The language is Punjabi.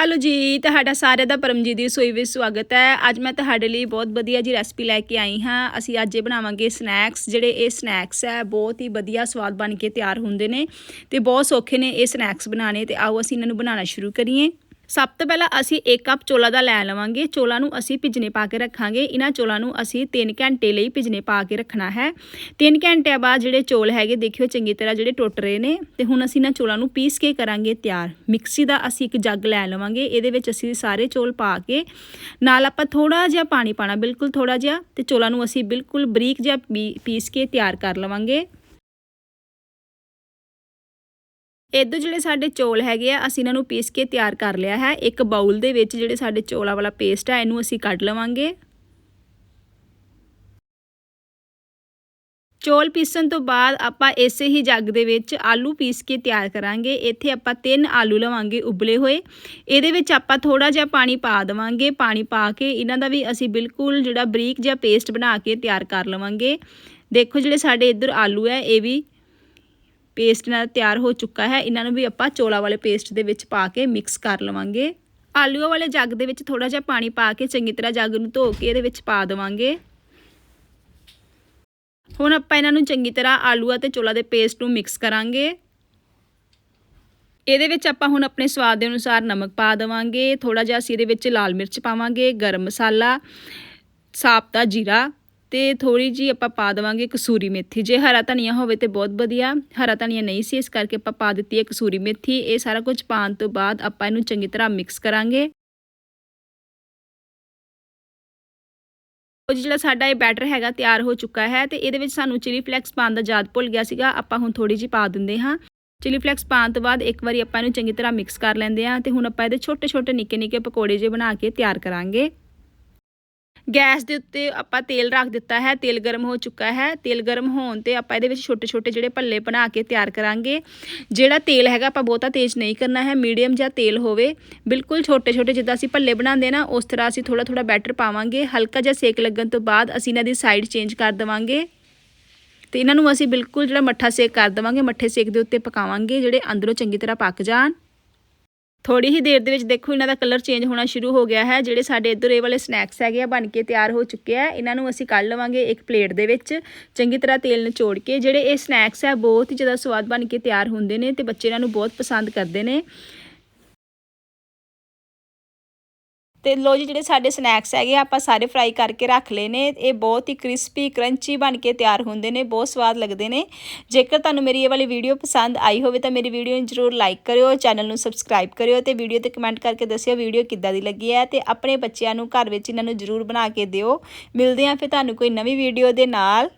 ਹੈਲੋ ਜੀ, ਤੁਹਾਡਾ ਸਾਰਿਆਂ ਦਾ ਪਰਮਜੀਤ ਦੀ ਰਸੋਈ ਵਿੱਚ ਸਵਾਗਤ ਹੈ। ਅੱਜ ਮੈਂ ਤੁਹਾਡੇ ਲਈ ਬਹੁਤ ਵਧੀਆ ਜੀ ਰੈਸਪੀ ਲੈ ਕੇ ਆਈ ਹਾਂ। ਅਸੀਂ ਅੱਜ ਇਹ ਬਣਾਵਾਂਗੇ ਸਨੈਕਸ ਜਿਹੜੇ ਇਹ ਸਨੈਕਸ ਹੈ, ਬਹੁਤ ਹੀ ਵਧੀਆ ਸਵਾਦ ਬਣ ਕੇ ਤਿਆਰ ਹੁੰਦੇ ਨੇ ਤੇ ਬਹੁਤ ਸੌਖੇ ਨੇ ਇਹ ਸਨੈਕਸ ਬਣਾਉਣੇ ਤੇ ਆਓ ਅਸੀਂ ਇਹਨਾਂ ਨੂੰ ਬਣਾਉਣਾ ਸ਼ੁਰੂ ਕਰੀਏ। ਸਭ ਤੋਂ ਪਹਿਲਾਂ ਅਸੀਂ 1 ਕੱਪ ਚੋਲਾ ਦਾ ਲੈ ਲਵਾਂਗੇ। ਚੋਲਾ ਨੂੰ ਅਸੀਂ ਭਿਜਨੇ ਪਾ ਕੇ ਰੱਖਾਂਗੇ। ਇਹਨਾਂ ਚੋਲਾ ਨੂੰ ਅਸੀਂ 3 ਘੰਟੇ ਲਈ ਭਿਜਨੇ ਪਾ ਕੇ ਰੱਖਣਾ ਹੈ। 3 ਘੰਟਿਆਂ ਬਾਅਦ ਜਿਹੜੇ ਚੋਲ ਹੈਗੇ, ਦੇਖਿਓ ਚੰਗੀ ਤਰ੍ਹਾਂ ਜਿਹੜੇ ਟੁੱਟ ਰਹੇ ਨੇ ਤੇ ਹੁਣ ਅਸੀਂ ਇਹਨਾਂ ਚੋਲਾਂ ਨੂੰ ਪੀਸ ਕੇ ਕਰਾਂਗੇ ਤਿਆਰ। ਮਿਕਸੀ ਦਾ ਅਸੀਂ ਇੱਕ ਜੱਗ ਲੈ ਲਵਾਂਗੇ। ਇਹਦੇ ਵਿੱਚ ਅਸੀਂ ਸਾਰੇ ਚੋਲ ਪਾ ਕੇ ਨਾਲ ਆਪਾਂ ਥੋੜਾ ਜਿਹਾ ਪਾਣੀ ਪਾਣਾ ਬਿਲਕੁਲ ਥੋੜਾ ਜਿਹਾ ਤੇ ਚੋਲਾਂ ਨੂੰ ਅਸੀਂ ਬਿਲਕੁਲ ਬਰੀਕ ਜਿਹਾ ਪੀ- ਪੀਸ ਕੇ ਤਿਆਰ ਕਰ ਲਵਾਂਗੇ। ਇੱਧਰ ਜਿਹੜੇ ਸਾਡੇ ਚੌਲ ਹੈਗੇ ਆ, ਅਸੀਂ ਇਹਨਾਂ ਨੂੰ ਪੀਸ ਕੇ ਤਿਆਰ ਕਰ ਲਿਆ ਹੈ। ਇੱਕ ਬਾਉਲ ਦੇ ਵਿੱਚ ਜਿਹੜੇ ਸਾਡੇ ਚੌਲਾਂ ਵਾਲਾ ਪੇਸਟ ਹੈ ਇਹਨੂੰ ਅਸੀਂ ਕੱਢ ਲਵਾਂਗੇ। ਚੌਲ ਪੀਸਣ ਤੋਂ ਬਾਅਦ ਆਪਾਂ ਇਸੇ ਹੀ ਜੱਗ ਦੇ ਵਿੱਚ ਆਲੂ ਪੀਸ ਕੇ ਤਿਆਰ ਕਰਾਂਗੇ। ਇੱਥੇ ਆਪਾਂ ਤਿੰਨ ਆਲੂ ਲਵਾਂਗੇ ਉਬਲੇ ਹੋਏ। ਇਹਦੇ ਵਿੱਚ ਆਪਾਂ ਥੋੜਾ ਜਿਹਾ ਪਾਣੀ ਪਾ ਦੇਵਾਂਗੇ। ਪਾਣੀ ਪਾ ਕੇ ਇਹਨਾਂ ਦਾ ਵੀ ਅਸੀਂ ਬਿਲਕੁਲ ਜਿਹੜਾ ਬਰੀਕ ਜਿਹਾ ਪੇਸਟ ਬਣਾ ਕੇ ਤਿਆਰ ਕਰ ਲਵਾਂਗੇ। ਦੇਖੋ ਜਿਹੜੇ ਸਾਡੇ ਇੱਧਰ ਆਲੂ ਹੈ, ਇਹ ਵੀ ਪੇਸਟ ਨਾਲ ਤਿਆਰ ਹੋ ਚੁੱਕਾ ਹੈ। ਇਹਨਾਂ ਨੂੰ ਵੀ ਆਪਾਂ ਚੋਲਾ ਵਾਲੇ ਪੇਸਟ ਦੇ ਵਿੱਚ ਪਾ ਕੇ ਮਿਕਸ ਕਰ ਲਵਾਂਗੇ। ਆਲੂਆਂ ਵਾਲੇ ਜੱਗ ਦੇ ਵਿੱਚ ਥੋੜਾ ਜਿਹਾ ਪਾਣੀ ਪਾ ਕੇ ਚੰਗੀ ਤਰ੍ਹਾਂ ਜੱਗ ਨੂੰ ਧੋ ਕੇ ਇਹਦੇ ਵਿੱਚ ਪਾ ਦੇਵਾਂਗੇ। ਹੁਣ ਆਪਾਂ ਇਹਨਾਂ ਨੂੰ ਚੰਗੀ ਤਰ੍ਹਾਂ ਆਲੂਆਂ ਅਤੇ ਚੋਲਾ ਦੇ ਪੇਸਟ ਨੂੰ ਮਿਕਸ ਕਰਾਂਗੇ। ਇਹਦੇ ਵਿੱਚ ਆਪਾਂ ਹੁਣ ਆਪਣੇ ਸਵਾਦ ਦੇ ਅਨੁਸਾਰ ਨਮਕ ਪਾ ਦੇਵਾਂਗੇ। ਥੋੜਾ ਜਿਹਾ ਅਸੀਂ ਇਹਦੇ ਵਿੱਚ ਲਾਲ ਮਿਰਚ ਪਾਵਾਂਗੇ, ਗਰਮ ਮਸਾਲਾ, ਸਾਬਤਾ, ਜੀਰਾ ਤੇ ਥੋੜੀ ਜੀ ਆਪਾਂ ਪਾ ਦੇਵਾਂਗੇ ਕਸੂਰੀ ਮੇਥੀ। ਜੇ ਹਰਾ ਧਨੀਆ ਹੋਵੇ ਤੇ ਬਹੁਤ ਵਧੀਆ। ਹਰਾ ਧਨੀਆ ਨਹੀਂ ਸੀ, ਇਸ ਕਰਕੇ ਆਪਾਂ ਪਾ ਦਿੱਤੀ ਹੈ ਕਸੂਰੀ ਮੇਥੀ। ਇਹ ਸਾਰਾ ਕੁਝ ਪਾਉਣ ਤੋਂ ਬਾਅਦ ਆਪਾਂ ਇਹਨੂੰ ਚੰਗੀ ਤਰ੍ਹਾਂ ਮਿਕਸ ਕਰਾਂਗੇ। ਉਹ ਜਿਹੜਾ ਸਾਡਾ ਇਹ ਬੈਟਰ ਹੈਗਾ, ਤਿਆਰ ਹੋ ਚੁੱਕਾ ਹੈ ਤੇ ਇਹਦੇ ਵਿੱਚ ਸਾਨੂੰ ਚਿਲੀ ਫਲੈਕਸ ਪਾਉਣ ਦਾ ਯਾਦ ਭੁੱਲ ਗਿਆ ਸੀਗਾ। ਆਪਾਂ ਹੁਣ ਥੋੜੀ ਜੀ ਪਾ ਦਿੰਦੇ ਹਾਂ। ਚਿਲੀ ਫਲੈਕਸ ਪਾਉਣ ਤੋਂ ਬਾਅਦ ਇੱਕ ਵਾਰੀ ਆਪਾਂ ਇਹਨੂੰ ਚੰਗੀ ਤਰ੍ਹਾਂ ਮਿਕਸ ਕਰ ਲੈਂਦੇ ਹਾਂ ਤੇ ਹੁਣ ਆਪਾਂ ਇਹਦੇ ਛੋਟੇ ਛੋਟੇ ਨਿੱਕੇ ਨਿੱਕੇ ਪਕੌੜੇ ਜੇ ਬਣਾ ਕੇ ਤਿਆਰ ਕਰਾਂਗੇ। ਗੈਸ ਦੇ ਉੱਤੇ ਆਪਾਂ ਤੇਲ ਰੱਖ ਦਿੱਤਾ ਹੈ, ਤੇਲ ਗਰਮ ਹੋ ਚੁੱਕਾ ਹੈ। ਤੇਲ ਗਰਮ ਹੋਣ ਤੇ ਆਪਾਂ ਇਹਦੇ ਵਿੱਚ ਛੋਟੇ ਛੋਟੇ ਜਿਹੜੇ ਭੱਲੇ ਬਣਾ ਕੇ ਤਿਆਰ ਕਰਾਂਗੇ। ਜਿਹੜਾ ਤੇਲ ਹੈਗਾ ਆਪਾਂ ਬਹੁਤਾ ਤੇਜ਼ ਨਹੀਂ ਕਰਨਾ ਹੈ, ਮੀਡੀਅਮ ਜਾਂ ਤੇਲ ਹੋਵੇ। ਬਿਲਕੁਲ ਛੋਟੇ ਛੋਟੇ ਜਿੱਦਾਂ ਅਸੀਂ ਭੱਲੇ ਬਣਾਉਂਦੇ ਨਾ, ਉਸ ਤਰ੍ਹਾਂ ਅਸੀਂ ਥੋੜਾ ਥੋੜਾ ਬੈਟਰ ਪਾਵਾਂਗੇ। ਹਲਕਾ ਜਿਹਾ ਸੇਕ ਲੱਗਣ ਤੋਂ ਬਾਅਦ ਅਸੀਂ ਇਹਨਾਂ ਦੀ ਸਾਈਡ ਚੇਂਜ ਕਰ ਦੇਵਾਂਗੇ। ਤੇ ਇਹਨਾਂ ਨੂੰ ਅਸੀਂ ਬਿਲਕੁਲ ਜਿਹੜਾ ਮੱਠਾ ਸੇਕ ਕਰ ਦੇਵਾਂਗੇ, ਮੱਠੇ ਸੇਕ ਦੇ ਉੱਤੇ ਪਕਾਵਾਂਗੇ, ਜਿਹੜੇ ਅੰਦਰੋਂ ਚੰਗੀ ਤਰ੍ਹਾਂ ਪੱਕ ਜਾਣ। ਥੋੜੀ ਹੀ ਦੇਰ ਦੇ ਵਿੱਚ ਦੇਖੋ, ਇਹਨਾਂ ਦਾ ਕਲਰ ਚੇਂਜ ਹੋਣਾ ਸ਼ੁਰੂ ਹੋ ਗਿਆ ਹੈ। ਜਿਹੜੇ ਸਾਡੇ ਇੱਧਰ ਇਹ ਵਾਲੇ ਸਨੈਕਸ ਹੈਗੇ ਆ, ਬਣ ਕੇ ਤਿਆਰ ਹੋ ਚੁੱਕੇ ਆ। ਇਹਨਾਂ ਨੂੰ ਅਸੀਂ ਕੱਢ ਲਵਾਂਗੇ ਇੱਕ ਪਲੇਟ ਦੇ ਵਿੱਚ। ਚੰਗੀ ਤਰ੍ਹਾਂ ਤੇਲ ਨਿਚੋੜ ਕੇ, ਜਿਹੜੇ ਇਹ ਸਨੈਕਸ ਹੈ ਬਹੁਤ ਹੀ ਜ਼ਿਆਦਾ ਸਵਾਦ ਬਣ ਕੇ ਤਿਆਰ ਹੁੰਦੇ ਨੇ ਤੇ ਬੱਚੇ ਇਹਨਾਂ ਨੂੰ ਬਹੁਤ ਪਸੰਦ ਕਰਦੇ ਨੇ। ਤੇ ਲੋ ਜੀ ਜਿਹੜੇ ਸਾਡੇ ਸਨੈਕਸ ਹੈਗੇ ਆ, ਆਪਾਂ ਸਾਰੇ ਫਰਾਈ ਕਰਕੇ ਰੱਖ ਲਏ ਨੇ। ਇਹ ਬਹੁਤ ਹੀ ਕ੍ਰਿਸਪੀ ਕਰੰਚੀ ਬਣ ਕੇ ਤਿਆਰ ਹੁੰਦੇ ਨੇ ਬਹੁਤ ਸਵਾਦ ਲੱਗਦੇ ਨੇ। ਜੇਕਰ ਤੁਹਾਨੂੰ ਮੇਰੀ ਇਹ ਵਾਲੀ ਵੀਡੀਓ ਪਸੰਦ ਆਈ ਹੋਵੇ ਤਾਂ ਮੇਰੀ ਵੀਡੀਓ ਨੂੰ ਜ਼ਰੂਰ ਲਾਈਕ ਕਰਿਓ ਚੈਨਲ ਨੂੰ ਸਬਸਕ੍ਰਾਈਬ ਕਰਿਓ ਤੇ ਵੀਡੀਓ ਤੇ ਕਮੈਂਟ ਕਰਕੇ ਦੱਸਿਓ ਵੀਡੀਓ ਕਿੱਦਾਂ ਦੀ ਲੱਗੀ ਹੈ ਤੇ ਆਪਣੇ ਬੱਚਿਆਂ ਨੂੰ ਘਰ ਵਿੱਚ ਇਹਨਾਂ ਨੂੰ ਜ਼ਰੂਰ ਬਣਾ ਕੇ ਦਿਓ। ਮਿਲਦੇ ਹਾਂ ਫਿਰ ਤੁਹਾਨੂੰ ਕੋਈ ਨਵੀਂ ਵੀਡੀਓ ਦੇ ਨਾਲ।